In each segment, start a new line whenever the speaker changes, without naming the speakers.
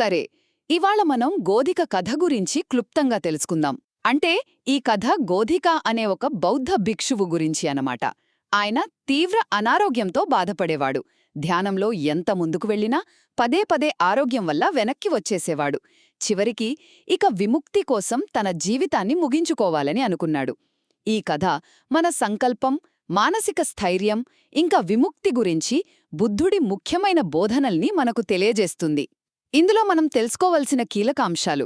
సరే ఇవాళ మనం గోధిక కథ గురించి క్లుప్తంగా తెలుసుకుందాం. అంటే ఈ కథ గోధిక అనే ఒక బౌద్ధ భిక్షువు గురించి అనమాట ఆయన తీవ్ర అనారోగ్యంతో బాధపడేవాడు. ధ్యానంలో ఎంత ముందుకు వెళ్ళినా పదే పదే ఆరోగ్యం వల్ల వెనక్కి వచ్చేసేవాడు. చివరికి ఇక విముక్తి కోసం తన జీవితాన్ని ముగించుకోవాలని అనుకున్నాడు. ఈ కథ మన సంకల్పం మానసిక స్థైర్యం ఇంకా విముక్తి గురించి బుద్ధుడి ముఖ్యమైన బోధనల్ని మనకు తెలియజేస్తుంది. ఇందులో మనం తెలుసుకోవలసిన కీలక అంశాలు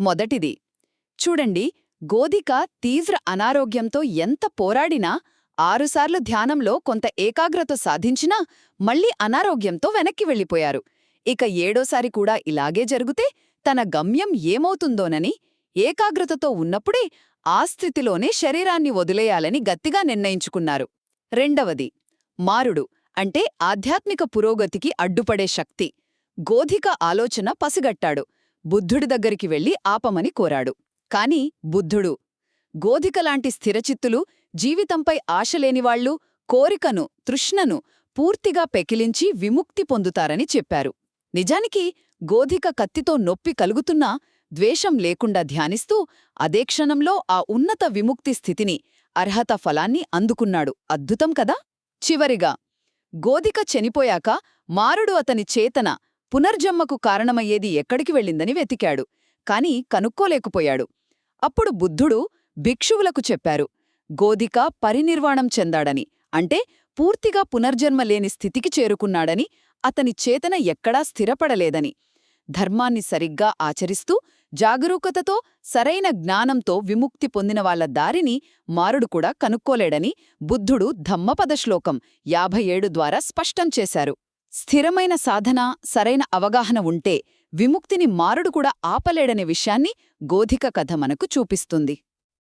మొదటిది చూడండి గోధిక తీవ్ర అనారోగ్యంతో ఎంత పోరాడినా ఆరుసార్లు ధ్యానంలో కొంత ఏకాగ్రత సాధించినా మళ్ళీ అనారోగ్యంతో వెనక్కి వెళ్ళిపోయారు. ఇక ఏడోసారి కూడా ఇలాగే జరిగితే తన గమ్యం ఏమవుతుందోనని ఏకాగ్రతతో ఉన్నప్పుడే ఆ స్థితిలోనే శరీరాన్ని వదిలేయాలని గట్టిగా నిర్ణయించుకున్నారు. రెండవది మారుడు అంటే ఆధ్యాత్మిక పురోగతికి అడ్డుపడే శక్తి. గోధిక ఆలోచన పసిగట్టాడు. బుద్ధుడి దగ్గరికి వెళ్ళి ఆపమని కోరాడు. కాని బుద్ధుడు గోధికలాంటి స్థిరచిత్తులు జీవితంపై ఆశలేనివాళ్ళు కోరికను తృష్ణను పూర్తిగా పెకిలించి విముక్తి పొందుతారని చెప్పారు. నిజానికి గోధిక కత్తితో నొప్పి కలుగుతున్నా ద్వేషం లేకుండా ధ్యానిస్తూ అదే క్షణంలో ఆ ఉన్నత విముక్తి స్థితిని అర్హత ఫలాన్ని అందుకున్నాడు. అద్భుతం కదా? చివరిగా గోధిక చనిపోయాక మారుడు అతని చేతన పునర్జన్మకు కారణమయ్యేది ఎక్కడికి వెళ్ళిందని వెతికాడు. కాని కనుక్కోలేకపోయాడు. అప్పుడు బుద్ధుడు భిక్షువులకు చెప్పారు గోధిక పరినిర్వాణం చెందాడని అంటే పూర్తిగా పునర్జన్మ లేని స్థితికి చేరుకున్నాడని అతని చేతన ఎక్కడా స్థిరపడలేదని. ధర్మాన్ని సరిగ్గా ఆచరిస్తూ జాగరూకతతో సరైన జ్ఞానంతో విముక్తి పొందిన వాళ్ళ దారిని మారుడు కూడా కనుక్కోలేడని బుద్ధుడు ధమ్మపద శ్లోకం యాభై ఏడు ద్వారా స్పష్టం చేశారు. స్థిరమైన సాధన సరైన అవగాహన ఉంటే విముక్తిని మారుడు కూడా ఆపలేడనే విషయాన్ని గోధిక కథ మనకు చూపిస్తుంది.